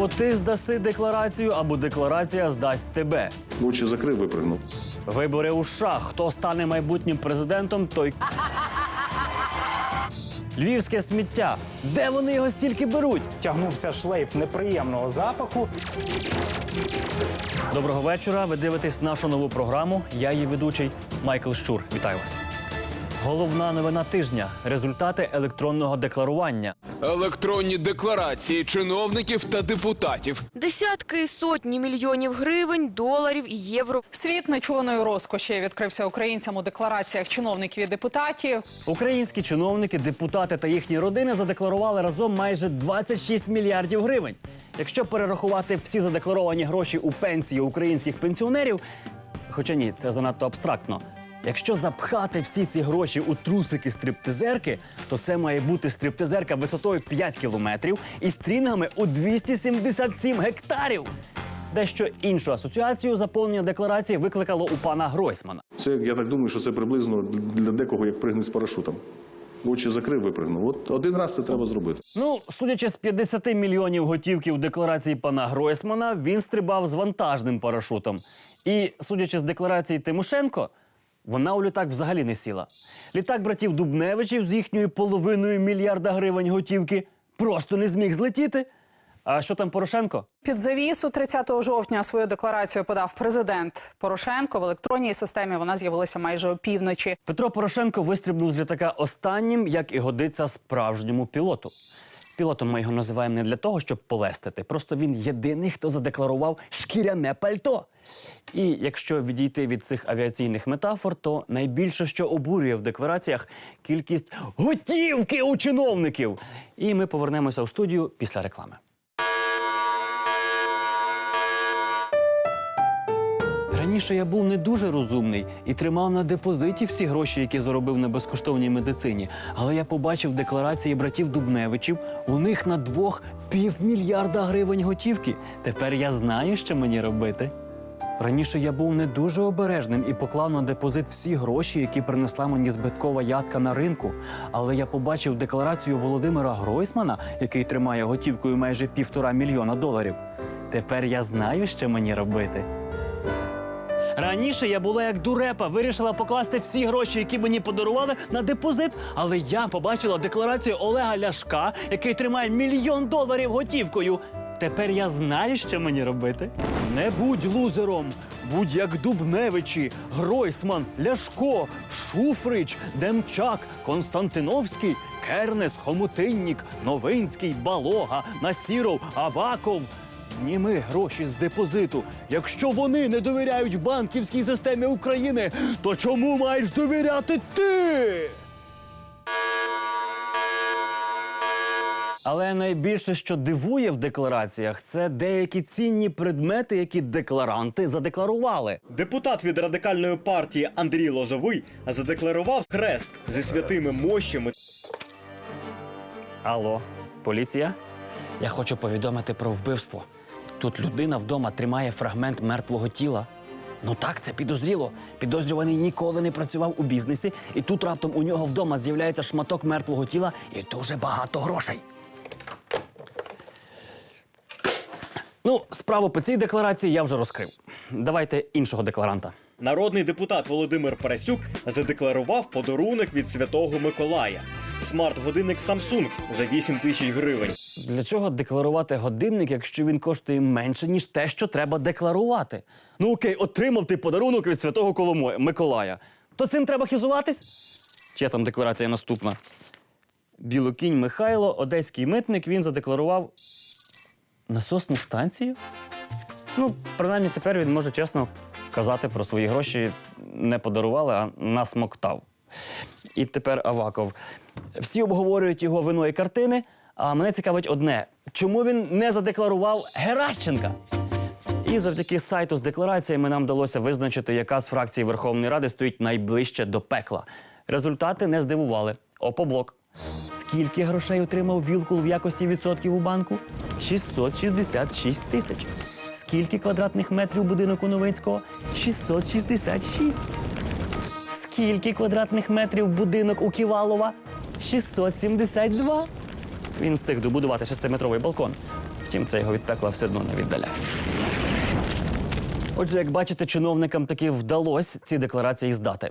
Або ти здаси декларацію, або декларація здасть тебе. Очі закрив, випригнув. Вибори у США. Хто стане майбутнім президентом, той. Львівське сміття. Де вони його стільки беруть? Тягнувся шлейф неприємного запаху. Доброго вечора. Ви дивитесь нашу нову програму. Я її ведучий Майкл Щур. Вітаю вас. Головна новина тижня результати електронного декларування. Електронні декларації чиновників та депутатів. Десятки і сотні мільйонів гривень, доларів і євро. Світ нечуваної розкоші відкрився українцям у деклараціях чиновників і депутатів. Українські чиновники, депутати та їхні родини задекларували разом майже 26 мільярдів гривень. Якщо перерахувати всі задекларовані гроші у пенсії українських пенсіонерів, хоча ні, це занадто абстрактно. Якщо запхати всі ці гроші у трусики стриптизерки, то це має бути стриптизерка висотою 5 кілометрів і стрінгами у 277 гектарів. Дещо іншу асоціацію заповнення декларації викликало у пана Гройсмана. Це я так думаю, що це приблизно для декого як пригни з парашутом. Очі закрив, випригнув. От один раз це треба зробити. Ну, судячи з 50 мільйонів готівки у декларації пана Гройсмана, він стрибав з вантажним парашутом. І судячи з декларації Тимошенко, вона у літак взагалі не сіла. Літак братів Дубневичів з їхньою половиною мільярда гривень готівки просто не зміг злетіти. А що там Порошенко? Під завісу 30 жовтня свою декларацію подав президент Порошенко. В електронній системі вона з'явилася майже опівночі. Петро Порошенко вистрибнув з літака останнім, як і годиться справжньому пілоту. Пілотом ми його називаємо не для того, щоб полестити. Просто він єдиний, хто задекларував шкіряне пальто. І якщо відійти від цих авіаційних метафор, то найбільше, що обурює в деклараціях, кількість готівки у чиновників. І ми повернемося у студію після реклами. Раніше я був не дуже розумний і тримав на депозиті всі гроші, які заробив на безкоштовній медицині. Але я побачив декларації братів Дубневичів. У них на двох півмільярда гривень готівки. Тепер я знаю, що мені робити. Раніше я був не дуже обережним і поклав на депозит всі гроші, які принесла мені збиткова ядка на ринку. Але я побачив декларацію Володимира Гройсмана, який тримає готівкою майже півтора мільйона доларів. Тепер я знаю, що мені робити. Раніше я була як дурепа, вирішила покласти всі гроші, які мені подарували, на депозит. Але я побачила декларацію Олега Ляшка, який тримає мільйон доларів готівкою. Тепер я знаю, що мені робити. Не будь лузером, будь як Дубневичі, Гройсман, Ляшко, Шуфрич, Демчак, Константиновський, Кернес, Хомутиннік, Новинський, Балога, Насіров, Аваков. Зніми гроші з депозиту. Якщо вони не довіряють банківській системі України, то чому маєш довіряти ти? Але найбільше, що дивує в деклараціях, це деякі цінні предмети, які декларанти задекларували. Депутат від радикальної партії Андрій Лозовий задекларував хрест зі святими мощами Алло, поліція? Я хочу повідомити про вбивство. Тут людина вдома тримає фрагмент мертвого тіла. Ну так, це підозріло. Підозрюваний ніколи не працював у бізнесі, і тут раптом у нього вдома з'являється шматок мертвого тіла і дуже багато грошей. Ну, справу по цій декларації я вже розкрив. Давайте іншого декларанта. Народний депутат Володимир Парасюк задекларував подарунок від Святого Миколая. Смарт-годинник Samsung за 8 тисяч гривень. Для чого декларувати годинник, якщо він коштує менше, ніж те, що треба декларувати? Ну окей, отримав ти подарунок від святого Коломо Миколая. То цим треба хизуватись? Чия там декларація наступна? Білокінь Михайло, одеський митник, він задекларував насосну станцію. Ну, принаймні тепер він може чесно казати про свої гроші не подарували, а насмоктав. І тепер Аваков. Всі обговорюють його вино і картини, а мене цікавить одне: чому він не задекларував Геращенка? І завдяки сайту з деклараціями нам вдалося визначити, яка з фракцій Верховної Ради стоїть найближче до пекла. Результати не здивували. Опоблок. Скільки грошей отримав Вілкул в якості відсотків у банку? 666 тисяч. Скільки квадратних метрів будинок у Новинського? 666. Скільки квадратних метрів будинок у Ківалова? 672. Він встиг добудувати шестиметровий балкон. Втім, це його від пекла все одно не віддаляє. Отже, як бачите, чиновникам таки вдалося ці декларації здати.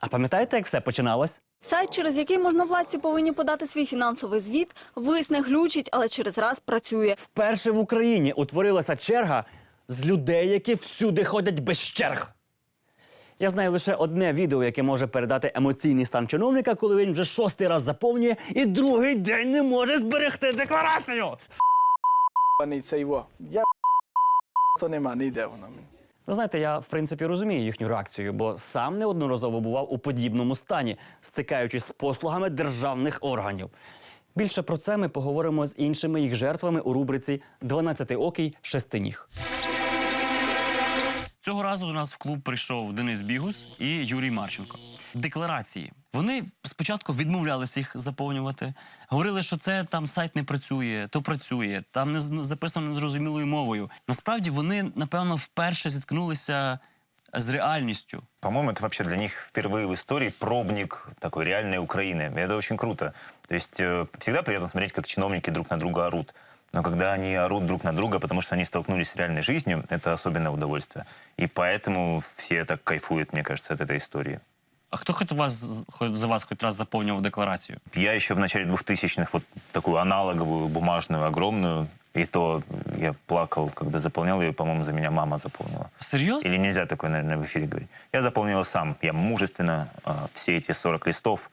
А пам'ятаєте, як все починалось? Сайт, через який можновладці повинні подати свій фінансовий звіт, висне глючить, але через раз працює. Вперше в Україні утворилася черга з людей, які всюди ходять без черг. Я знаю лише одне відео, яке може передати емоційний стан чиновника, коли він вже шостий раз заповнює і другий день не може зберегти декларацію. Пані це його. Я то нема ніде вона. Ви знаєте, я в принципі розумію їхню реакцію, бо сам неодноразово бував у подібному стані, стикаючись з послугами державних органів. Більше про це ми поговоримо з іншими їх жертвами у рубриці «12 окій шестиніг. Цього разу до нас в клуб прийшов Денис Бігус і Юрій Марченко. Декларації. Вони спочатку відмовлялися їх заповнювати. Говорили, що це там сайт не працює, то працює, там не з- записано незрозумілою мовою. Насправді вони, напевно, вперше зіткнулися з реальністю. По-моему, это вообще для них впервые в истории пробник такой реальной Украины. И это очень круто. То есть э, всегда приятно смотреть, как чиновники друг на друга орут. Но когда они орут друг на друга, потому что они столкнулись с реальной жизнью, это особенное удовольствие. И поэтому все так кайфуют, мне кажется, от этой истории. А хто хоч вас хоч за вас хоч раз заповнював декларацію? Я еще в начале 2000-х вот такую аналоговую бумажную, огромную, и то я плакал, когда заполнял ее, по-моему, за меня мама заполнила. Серйозно? Или нельзя такое, наверное, в эфире говорить. Я заполнил сам. Я мужественно а, все эти 40 листов,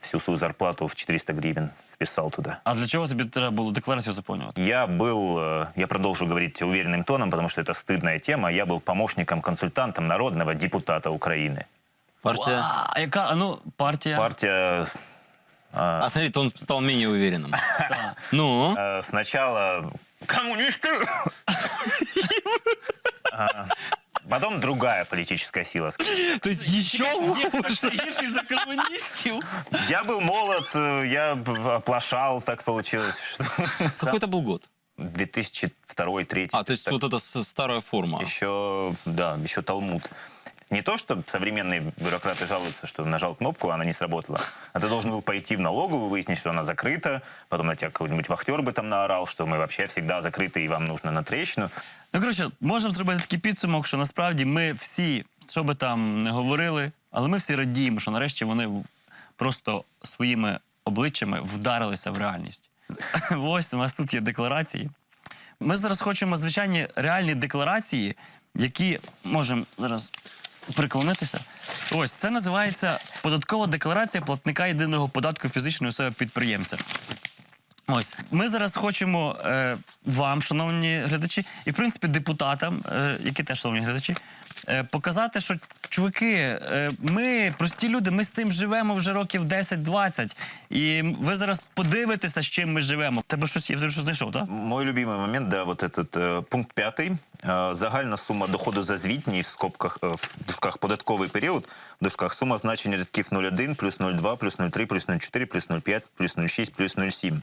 всю свою зарплату в 400 гривен вписал туда. А для чого тобі треба було декларацію заповнювати? Я был, э, я продолжу говорить уверенным тоном, потому что это стыдная тема, я был помощником-консультантом народного депутата Украины. Партия. А яка а ну партія? Партия А смотри, то он стал менее уверенным. Ну? э, сначала коммунисты, А, потом другая политическая сила. То есть еще Хто гірший за комуністів? Я был молод, э, я б- оплошал, так получилось. что- Какой это был год? 2002-2003. А, то есть вот эта с- старая форма. Еще, да, еще Талмуд. Не то, что современные бюрократы жалуются, что нажал кнопку, а она не сработала. А ты должен был пойти в налоговую, выяснить, что она закрыта, потом на тебя какой-нибудь вахтер бы там наорал, что мы вообще всегда закрыты и вам нужно на трещину. Ну, коротше, можемо зробити такий підсумок, що насправді ми всі, що би там не говорили, але ми всі радіємо, що нарешті вони просто своїми обличчями вдарилися в реальність. Ось у нас тут є декларації. Ми зараз хочемо звичайні реальні декларації, які можемо зараз приклонитися. Ось це називається податкова декларація платника єдиного податку фізичної особи підприємця. Ось ми зараз хочемо е, вам, шановні глядачі, і в принципі депутатам, е, які теж шановні глядачі, е, показати, що чуваки, е, ми прості люди, ми з цим живемо вже років 10-20. І ви зараз подивитеся, з чим ми живемо. Тебе щось є, ти щось знайшов, так? Мой любимый момент, да, вот этот э, пункт пятый. Э, загальна сума доходу за звітній в скобках, э, в дужках податковий період, в дужках сума значення рядків 0,1, плюс 0,2, плюс 0,3, плюс 0,4, плюс 0,5, плюс 0,6, плюс 0,7.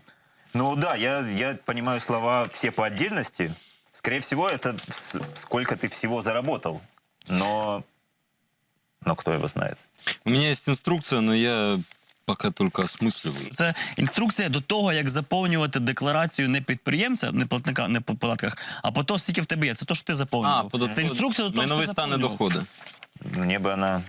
Ну да, я, я понимаю слова все по отдельности. Скорее всего, это с- сколько ты всего заработал. Но, но кто его знает. У меня есть инструкция, но я пока только осмысливаю. Це інструкція до того, як заповнювати декларацію не підприємця, не платника, не по податках, а по то, скільки в тебе є. Це то, що ти заповнював. А, податковый- Це інструкція до того, що Майновые ти станы заповнював. дохода. Мне бы она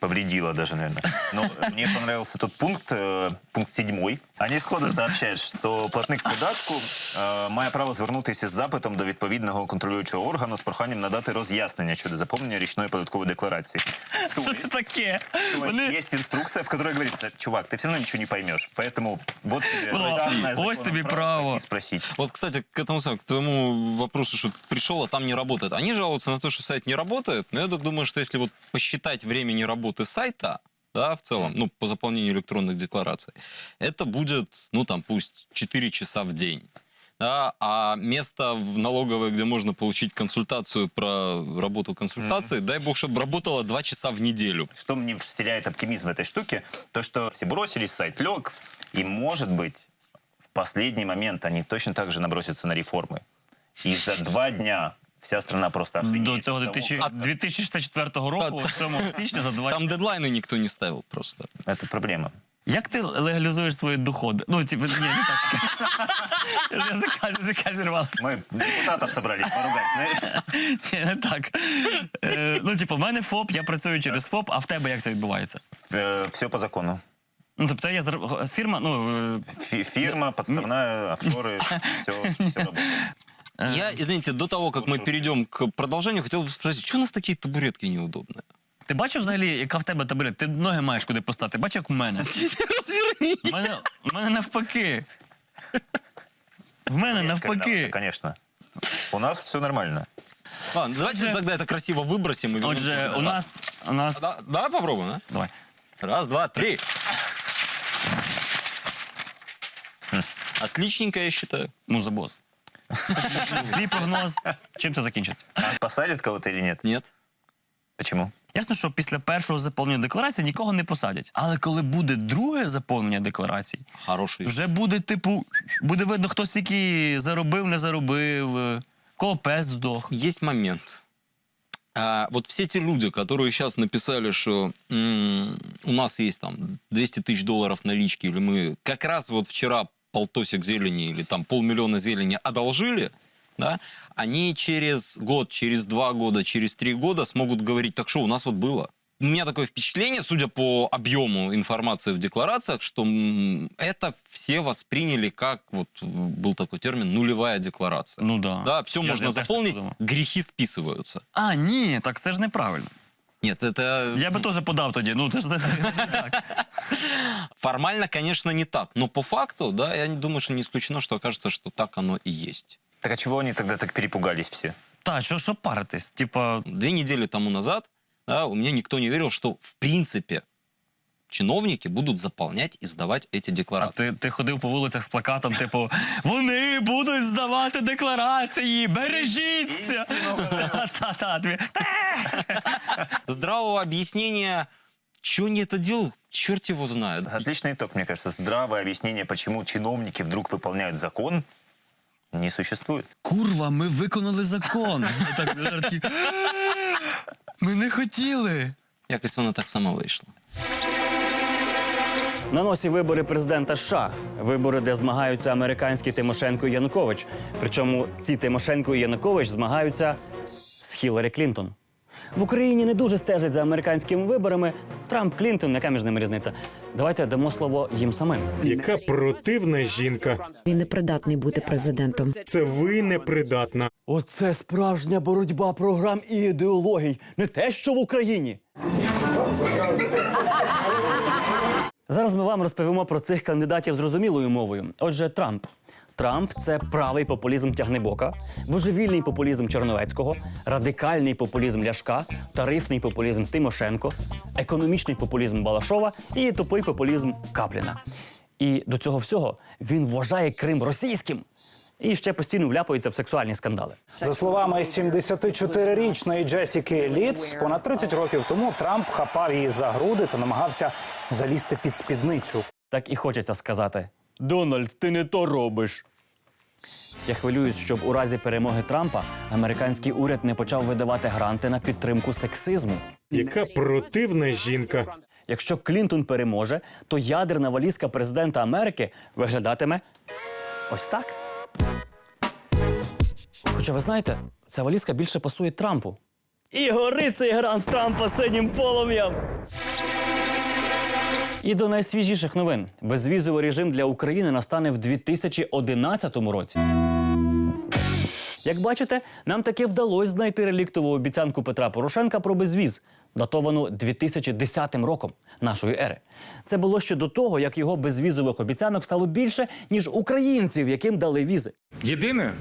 повредила даже, наверное. Но мне понравился тот пункт, э, пункт седьмой. Они сходу сообщають, що платник податку е, має право звернутися з запитом до відповідного контролюючого органу з проханням надати роз'яснення щодо заповнення річної податкової декларації. Що це таке? То Вони... есть инструкция, в которой говорится, чувак, ты все равно ничего не поймешь, поэтому вот тебе О, данное ось законом тобі право. пойти спросить. Вот, кстати, к этому самому, к твоему вопросу, что пришел, а там не работает. Они жалуются на то, что сайт не работает, но я так думаю, что если вот посчитать времени работы сайта, да, в целом, ну, по заполнению электронных деклараций, это будет, ну, там, пусть 4 часа в день. Да, а место в налоговой, где можно получить консультацию про работу консультации, дай бог, чтобы работало 2 часа в неделю. Что мне вселяет оптимизм в этой штуке, то, что все бросились, сайт лег, и, может быть, в последний момент они точно так же набросятся на реформы. И за два дня вся страна просто охренеет. До цього от того, 2000 как- 2004 року, 7 січня за два Там дедлайны никто не ставил просто. Это проблема. Як ти легалізуєш свої доходи? Ну, типу, ні, не так. Язика, язика зірвалася. Мы депутатов собрались поругать, знаешь? Ні, не так. Е, ну, типу, в мене ФОП, я працюю через ФОП, а в тебе як це відбувається? Все по закону. Ну, тобто є зар- фірма, ну, е, Фи- Фирма, подставная, офшоры, все, все работает. Я, извините, до того, как мы перейдем к продолжению, хотел бы спросить, что у нас такие табуретки неудобные? ти бачив взагалі, яка в тебе табурет? Ти ноги маєш куди поставити. Бачиш, як у мене? Разверни! У мене, у мене навпаки. В мене навпаки. Конечно. У нас все нормально. Ладно, давайте Отже- тогда это красиво выбросим. и вернемся Отже, сюда. у нас. У нас... Да, давай попробуем, а? Давай. Раз, два, три. Отличненько, я считаю. Муза бос. Твій прогноз. Чим це закінчиться? А посадят кого-то или нет? Нет? Почему? Ясно, що після першого заповнення декларації нікого не посадять. Але коли буде друге заповнення декларації, Хороший. вже буде типу, буде видно, хто скільки заробив, не заробив, е, кого пес здох. Есть момент. А, вот все те люди, которые сейчас написали, что м, у нас есть там 200 тысяч долларов налички, или мы как раз вот вчера полтосик зелени или там полмиллиона зелени одолжили, да, они через год, через два года, через три года смогут говорить, так что у нас вот было. У меня такое впечатление, судя по объему информации в декларациях, что это все восприняли как, вот был такой термин, нулевая декларация. Ну да. Да, все Я- можно я заполнить, грехи списываются. А, ні, так це ж неправильно. Нет, это Я бы тоже подав тоді. Ну, це ж так. формально, конечно, не так. Но по факту, да, я не думаю, что не исключено, что окажется, что так оно и есть. Так а чего они тогда так перепугались все? Та, що, що паритись? Типа, Две недели тому назад да, у меня никто не верил, что в принципе чиновники будут заполнять и сдавать эти а декларации. ти, ти ходив по вулицях з плакатом, типу, вони будуть здавати декларації, бережіться. Та-та-та. дві- Здравого объяснения, что они это делают, черт его знает. Отличный итог, мне кажется. Здравое объяснение, почему чиновники вдруг выполняют закон, не существует. Курва, ми виконали закон. Так, такі, ми не хотіли. Якось воно так само вийшло. На носі вибори президента США. Вибори, де змагаються американські Тимошенко і Янукович. Причому ці Тимошенко і Янукович змагаються з Хіларі Клінтон. В Україні не дуже стежать за американськими виборами. Трамп Клінтон, яка між ними різниця? Давайте дамо слово їм самим. Яка противна жінка. Він не придатний бути президентом. Це ви непридатна. Оце справжня боротьба програм і ідеологій, не те, що в Україні. Зараз ми вам розповімо про цих кандидатів зрозумілою мовою. Отже, Трамп. Трамп це правий популізм тягнебока, божевільний популізм Черновецького, радикальний популізм Ляшка, тарифний популізм Тимошенко, економічний популізм Балашова і тупий популізм Капліна. І до цього всього він вважає Крим російським і ще постійно вляпується в сексуальні скандали. За словами 74-річної Джесіки Ліц, понад 30 років тому Трамп хапав її за груди та намагався залізти під спідницю. Так і хочеться сказати: Дональд, ти не то робиш. Я хвилююсь, щоб у разі перемоги Трампа американський уряд не почав видавати гранти на підтримку сексизму. Яка противна жінка. Якщо Клінтон переможе, то ядерна валізка президента Америки виглядатиме ось так. Хоча ви знаєте, ця валізка більше пасує Трампу. І горить цей грант Трампа синім полум'ям. І до найсвіжіших новин: безвізовий режим для України настане в 2011 році. Як бачите, нам таки вдалося знайти реліктову обіцянку Петра Порошенка про безвіз, датовану 2010 роком нашої ери. Це було ще до того, як його безвізових обіцянок стало більше, ніж українців, яким дали візи. Єдине,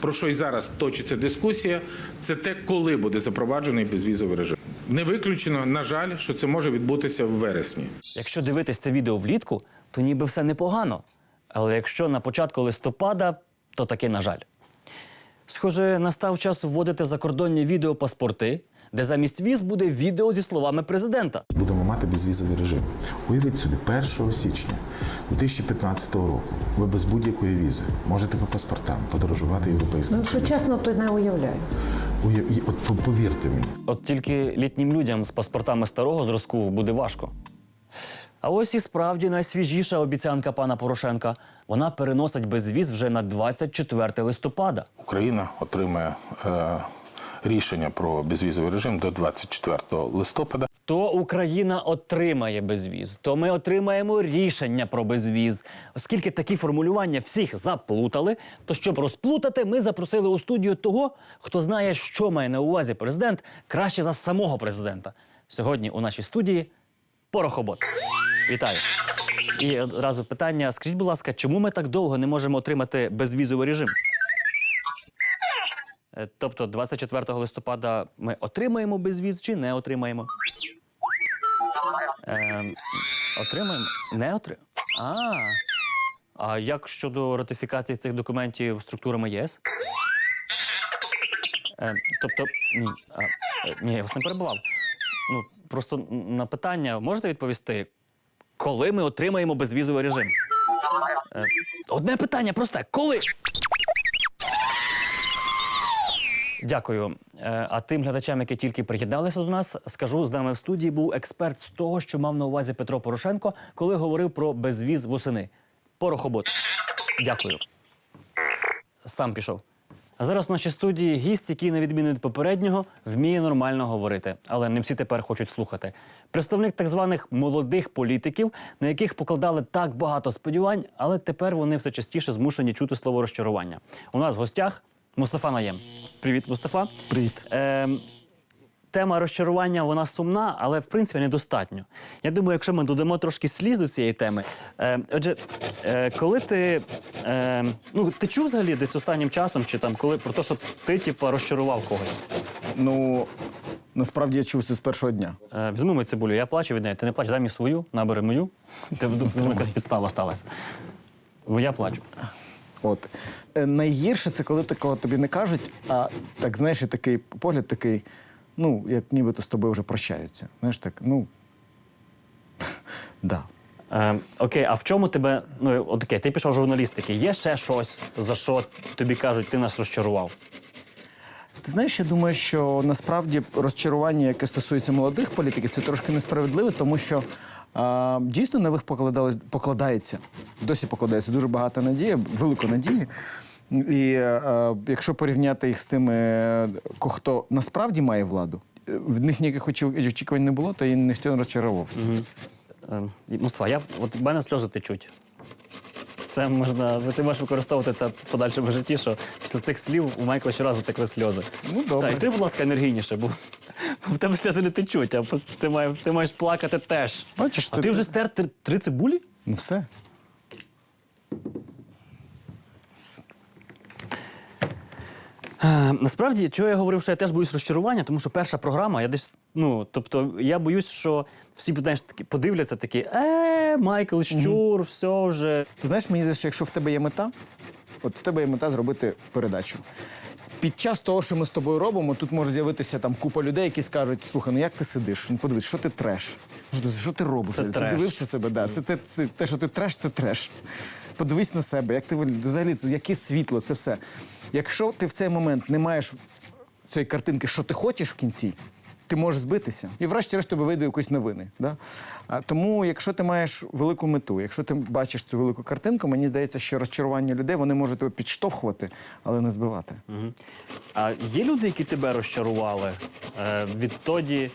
про що і зараз точиться дискусія, це те, коли буде запроваджений безвізовий режим. Не виключено, на жаль, що це може відбутися в вересні. Якщо дивитись це відео влітку, то ніби все непогано. Але якщо на початку листопада, то таки на жаль. Схоже, настав час вводити закордонні відеопаспорти, де замість віз буде відео зі словами президента. Будемо мати безвізовий режим. Уявіть собі, 1 січня 2015 року ви без будь-якої візи можете по паспортам подорожувати європейським. Ну, якщо чесно, то не уявляю. Уяв- От повірте мені. От тільки літнім людям з паспортами старого зразку буде важко. А ось і справді найсвіжіша обіцянка пана Порошенка. Вона переносить безвіз вже на 24 листопада. Україна отримає е, рішення про безвізовий режим до 24 листопада. То Україна отримає безвіз, то ми отримаємо рішення про безвіз. Оскільки такі формулювання всіх заплутали, то щоб розплутати, ми запросили у студію того, хто знає, що має на увазі президент краще за самого президента. Сьогодні у нашій студії порохобот. Вітаю. І одразу питання: скажіть, будь ласка, чому ми так довго не можемо отримати безвізовий режим? Е, Тобто 24 листопада ми отримаємо безвіз чи не отримаємо? Ем, отримаємо? Не отримаємо? А. А як щодо ратифікації цих документів структурами ЄС? Ем, тобто, ні, а, е, ні, я вас не перебував. Ну, просто на питання можете відповісти, коли ми отримаємо безвізовий режим? Е, одне питання просте. Коли? Дякую. Е, А тим глядачам, які тільки приєдналися до нас, скажу, з нами в студії був експерт з того, що мав на увазі Петро Порошенко, коли говорив про безвіз восени. Порохобот. Дякую. Сам пішов. А зараз в нашій студії гість, який, на відміну від попереднього, вміє нормально говорити, але не всі тепер хочуть слухати. Представник так званих молодих політиків, на яких покладали так багато сподівань, але тепер вони все частіше змушені чути слово розчарування. У нас в гостях Мустафа Наєм. Привіт, Мустафа. Привіт. Ем, тема розчарування вона сумна, але в принципі недостатньо. Я думаю, якщо ми додамо трошки сліз до цієї теми. Е, отже, е, коли ти. Е, ну, ти чув взагалі десь останнім часом, чи там коли про те, що ти типу, розчарував когось? Ну, насправді я чув це з першого дня. Е, візьми мою цибулю, я плачу від неї. Ти не плач, дай мені свою, набери мою. Ти якась підстава сталася. Бо я плачу. От. Е, Найгірше це коли такого тобі не кажуть, а так, знаєш, і такий погляд такий, ну, як нібито з тобою вже прощаються. Знаєш, так, ну. да. Е, окей, а в чому тебе. Ну, от окей, ти пішов журналістики. Є ще щось, за що тобі кажуть, ти нас розчарував? Ти знаєш, я думаю, що насправді розчарування, яке стосується молодих політиків, це трошки несправедливо, тому що дійсно на них покладається, досі покладається дуже багато надії, велико надії. І е, якщо порівняти їх з тими, хто насправді має владу, в них ніяких очі- очікувань не було, то і ніхто не розчаровувався. Е, Муства, я от в мене сльози течуть. Це можна, ти можеш використовувати це в подальшому житті, що після цих слів у Майкла щоразу текли сльози. Ну, добре. Так, і ти, будь ласка, енергійніше, бо в тебе сльози не течуть, а ти маєш, ти маєш плакати теж. Бачиш, а ти вже стер три цибулі? Ну все. Е, Насправді, чого я говорив, що я теж боюсь розчарування, тому що перша програма, я десь, ну, тобто, я боюсь, що всі знаєш, такі подивляться такі, е, Майкл Щур, все вже. Ти знаєш, мені здається, що якщо в тебе є мета, от в тебе є мета зробити передачу. Під час того, що ми з тобою робимо, тут може з'явитися там купа людей, які скажуть: слухай, ну як ти сидиш? Ну подивись, що ти треш? Що ти, що ти робиш? Це ти треш. дивився себе, да. Це, те, це те, що ти треш, це треш. Подивись на себе, як ти взагалі, яке світло, це все. Якщо ти в цей момент не маєш цієї картинки, що ти хочеш в кінці, ти можеш збитися. І врешті-решт тобі вийде якісь новини. Да? А, тому, якщо ти маєш велику мету, якщо ти бачиш цю велику картинку, мені здається, що розчарування людей вони можуть тебе підштовхувати, але не збивати. Мгм. А є люди, які тебе розчарували е, відтоді,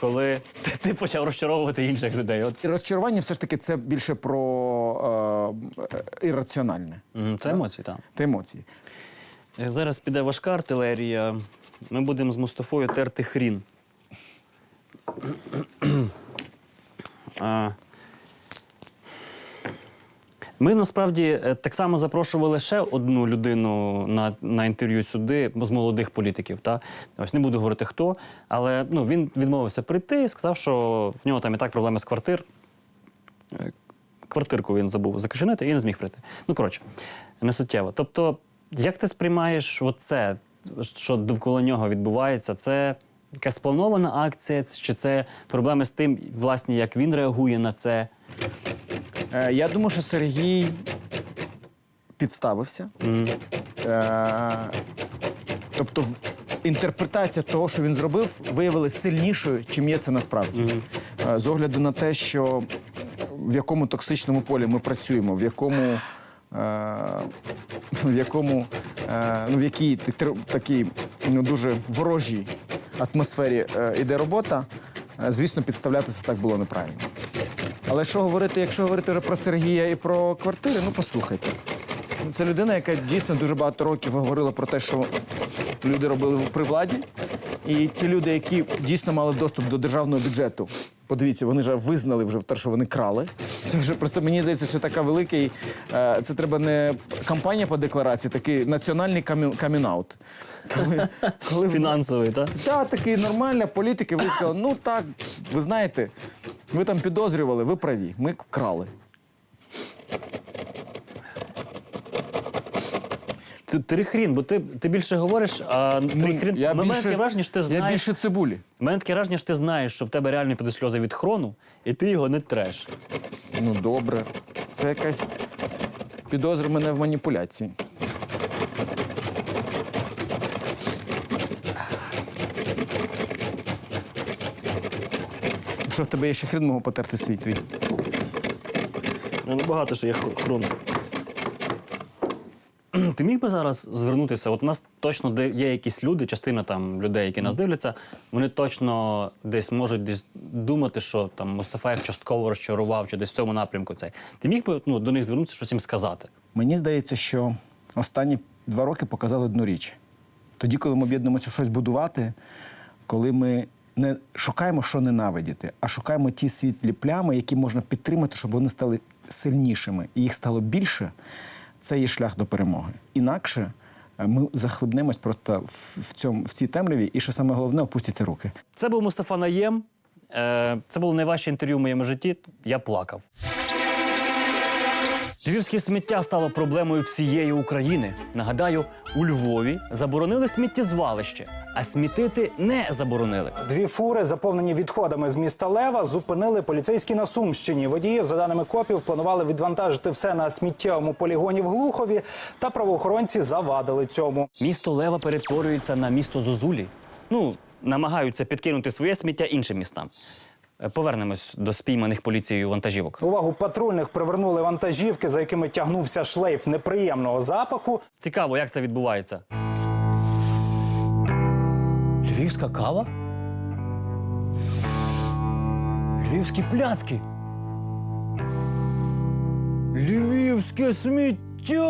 коли ти, ти почав розчаровувати інших людей? От І розчарування все ж таки це більше про е, е, ірраціональне. Мгм, це емоції, так. Це емоції. Е, Зараз піде важка артилерія. Ми будемо з Мустафою терти хрін. Ми насправді е, так само запрошували ще одну людину на, на інтерв'ю сюди з молодих політиків. Та? Ось не буду говорити хто, але ну, він відмовився прийти, і сказав, що в нього там і так проблеми з квартир. Е, Квартирку він забув закишенити і не зміг прийти. Ну, коротше, не суттєво. Тобто, як ти сприймаєш оце, що довкола нього відбувається? Це якась спланована акція, чи це проблеми з тим, власне, як він реагує на це? Е, я думаю, що Сергій підставився. Е, тобто, інтерпретація того, що він зробив, виявилася сильнішою, чим є це насправді. Е, з огляду на те, що в якому токсичному полі ми працюємо, в якому, е, в якому е, ну, в якій такій ну, дуже ворожій атмосфері йде робота, е, звісно, підставлятися так було неправильно. Але що говорити, якщо говорити вже про Сергія і про квартири, ну послухайте. Це людина, яка дійсно дуже багато років говорила про те, що люди робили при владі. І ті люди, які дійсно мали доступ до державного бюджету, подивіться, вони вже визнали вже в те, що вони крали. Це вже просто мені здається, що така велика. і, е, Це треба не кампанія по декларації, такий національний камі- камінаут. Коли, коли Фінансовий, так? так, такий нормальна політики. Ви сказали, ну так, ви знаєте, ви там підозрювали, ви праві, ми вкрали. Ти, ти хрін, бо ти, ти більше говориш, а ти хрін. я мене більше- таке враження, що ти я знаєш. більше цибулі. Мене таке враження, що ти знаєш, що в тебе реально піде сльози від хрону, і ти його не треш. Ну добре. Це якась підозра мене в маніпуляції. Якщо в тебе є ще хрін, можу потерти свій твій. Ну, багато що є хр- хрону. Ти міг би зараз звернутися? От у нас точно є якісь люди, частина там людей, які нас дивляться, вони точно десь можуть десь думати, що там Мустафа їх частково розчарував чи десь в цьому напрямку цей. Ти міг би ну, до них звернутися, щось їм сказати? Мені здається, що останні два роки показали одну річ. Тоді, коли ми об'єднуємося щось будувати, коли ми не шукаємо, що ненавидіти, а шукаємо ті світлі плями, які можна підтримати, щоб вони стали сильнішими і їх стало більше, це є шлях до перемоги. Інакше е, ми захлибнемось просто в, цьому, в цій темряві, і що саме головне, опустяться руки. Це був Мустафа Наєм. Е, Це було найважче інтерв'ю в моєму житті. Я плакав. Львівське сміття стало проблемою всієї України. Нагадаю, у Львові заборонили сміттєзвалище, а смітити не заборонили. Дві фури, заповнені відходами з міста Лева, зупинили поліцейські на Сумщині. Водіїв, за даними копів, планували відвантажити все на сміттєвому полігоні в Глухові, та правоохоронці завадили цьому. Місто Лева перетворюється на місто Зозулі. Ну, намагаються підкинути своє сміття іншим містам. Е, Повернемось до спійманих поліцією вантажівок. Увагу патрульних привернули вантажівки, за якими тягнувся шлейф неприємного запаху. Цікаво, як це відбувається. Львівська кава? Львівські пляцки. Львівське сміття.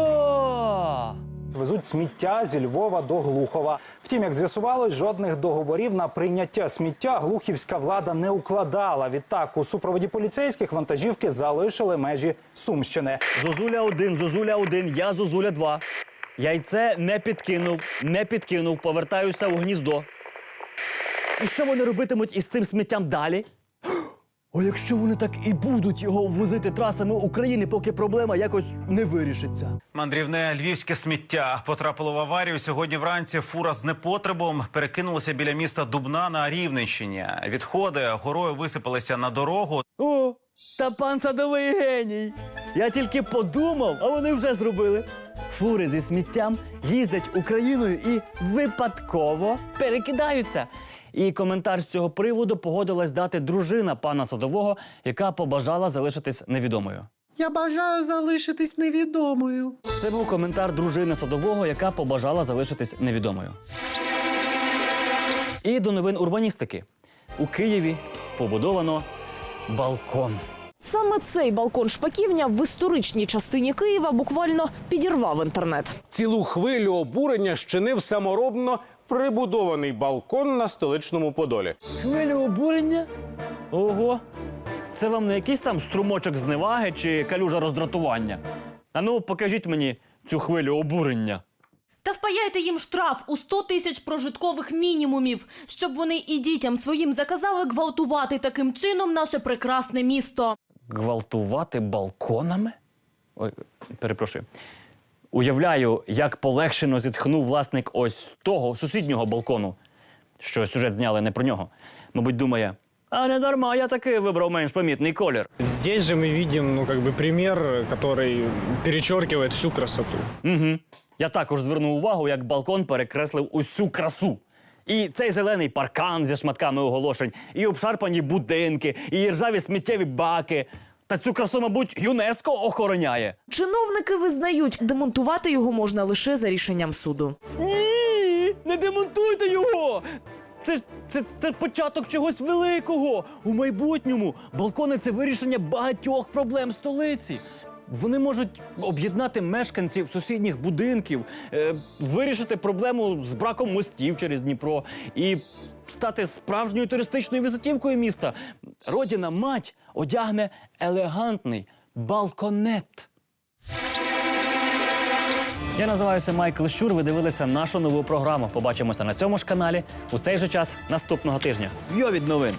Везуть сміття зі Львова до Глухова. Втім, як з'ясувалось, жодних договорів на прийняття сміття глухівська влада не укладала. Відтак, у супроводі поліцейських вантажівки залишили межі Сумщини. Зозуля 1, Зозуля 1, я Зозуля 2. Яйце не підкинув, не підкинув, повертаюся у гніздо. І що вони робитимуть із цим сміттям далі? А якщо вони так і будуть його возити трасами України, поки проблема якось не вирішиться? Мандрівне львівське сміття потрапило в аварію. Сьогодні вранці фура з непотребом перекинулася біля міста Дубна на Рівненщині. Відходи горою висипалися на дорогу. О, та пан садовий геній. Я тільки подумав, а вони вже зробили. Фури зі сміттям їздять Україною і випадково перекидаються. І коментар з цього приводу погодилась дати дружина пана садового, яка побажала залишитись невідомою. Я бажаю залишитись невідомою. Це був коментар дружини садового, яка побажала залишитись невідомою. І до новин урбаністики. У Києві побудовано балкон. Саме цей балкон шпаківня в історичній частині Києва буквально підірвав інтернет. Цілу хвилю обурення щинив саморобно прибудований балкон на столичному Подолі. Хвилю обурення? Ого. Це вам не якийсь там струмочок зневаги чи калюжа роздратування. А ну, покажіть мені цю хвилю обурення. Та впаяйте їм штраф у 100 тисяч прожиткових мінімумів, щоб вони і дітям своїм заказали гвалтувати таким чином наше прекрасне місто Гвалтувати балконами? Ой, перепрошую. Уявляю, як полегшено зітхнув власник ось того сусіднього балкону, що сюжет зняли не про нього. Мабуть, думає, а не дарма, я таки вибрав менш помітний колір. Здесь же мы видим, ну, как бы пример, который перечеркивает всю красоту. Угу. Я також звернув увагу, як балкон перекреслив усю красу. І цей зелений паркан зі шматками оголошень, і обшарпані будинки, і ржаві сміттєві баки. Та цю красу, мабуть, ЮНЕСКО охороняє. Чиновники визнають, демонтувати його можна лише за рішенням суду. Ні, не демонтуйте його. Це, це, це початок чогось великого. У майбутньому балкони це вирішення багатьох проблем столиці. Вони можуть об'єднати мешканців сусідніх будинків, е, вирішити проблему з браком мостів через Дніпро і стати справжньою туристичною візитівкою міста. Родіна мать одягне елегантний балконет. Я називаюся Майкл Щур. Ви дивилися нашу нову програму. Побачимося на цьому ж каналі у цей же час наступного тижня. Йо від новин!